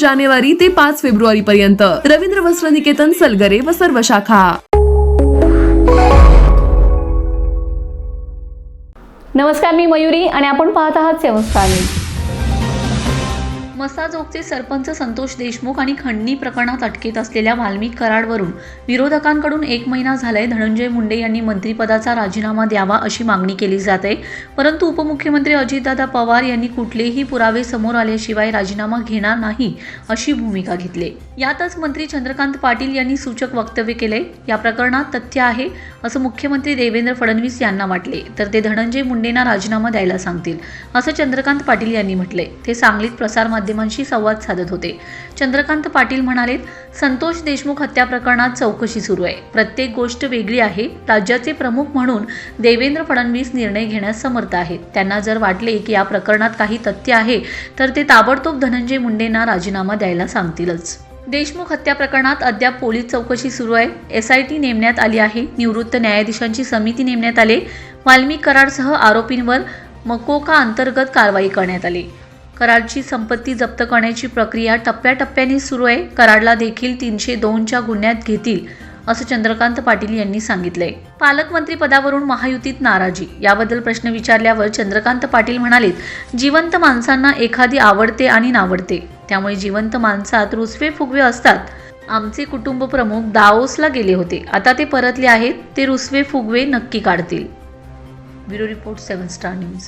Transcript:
जानेवारी ते पाच फेब्रुवारी पर्यंत रवींद्र वस्त्र निकेतन सलगरे व सर्व शाखा. नमस्कार मी मयुरी आणि आपण पाहत आहात सेवस्कार न्यूज. मसाजोगचे सरपंच संतोष देशमुख आणि खंडणी प्रकरणात अटकेत असलेल्या वाल्मिक कराडवरून विरोधकांकडून एक महिना झालाय. धनंजय मुंडे यांनी मंत्रिपदाचा राजीनामा द्यावा अशी मागणी केली जात. आहे परंतु उपमुख्यमंत्री अजितदादा पवार यांनी कुठलेही पुरावे समोर आल्याशिवाय राजीनामा घेणार नाही अशी भूमिका घेतली. यातच मंत्री चंद्रकांत पाटील यांनी सूचक वक्तव्य केले. या प्रकरणात तथ्य आहे असं मुख्यमंत्री देवेंद्र फडणवीस यांना वाटले. तर ते धनंजय मुंडेंना राजीनामा द्यायला सांगतील असं चंद्रकांत पाटील यांनी म्हटले. ते सांगलीत माध्यमांशी संवाद साधत होते. चंद्रकांत पाटील म्हणाले संतोष देशमुख हत्या प्रकरणात चौकशी सुरू आहे. प्रत्येक गोष्ट वेगळी आहे. राज्याचे प्रमुख म्हणून देवेंद्र फडणवीस निर्णय घेण्यास समर्थ आहेत. त्यांना जर वाटले की या प्रकरणात काही तथ्य आहे तर ते ताबडतोब धनंजय मुंडेंना राजीनामा द्यायला सांगतीलच. देशमुख हत्या प्रकरणात अद्याप पोलीस चौकशी सुरू आहे. एस आय टी नेमण्यात आली आहे. निवृत्त न्यायाधीशांची समिती नेमण्यात आली. वाल्मिक करारसह आरोपींवर मकोका अंतर्गत कारवाई करण्यात आली. कराडची संपत्ती जप्त करण्याची प्रक्रिया टप्प्याटप्प्याने सुरू आहे. कराडला देखील तीनशे दोनच्या गुन्ह्यात घेतील असं चंद्रकांत पाटील यांनी सांगितलंय. पालकमंत्री पदावरून महायुतीत नाराजी याबद्दल प्रश्न विचारल्यावर चंद्रकांत पाटील म्हणालेत जिवंत माणसांना एखादी आवडते आणि नावडते. त्यामुळे जिवंत माणसात रुसवे फुगवे असतात. आमचे कुटुंब प्रमुख दाओसला गेले होते. आता ते परतले आहेत. ते रुसवे फुगवे नक्की काढतील. Bureau report seven star news.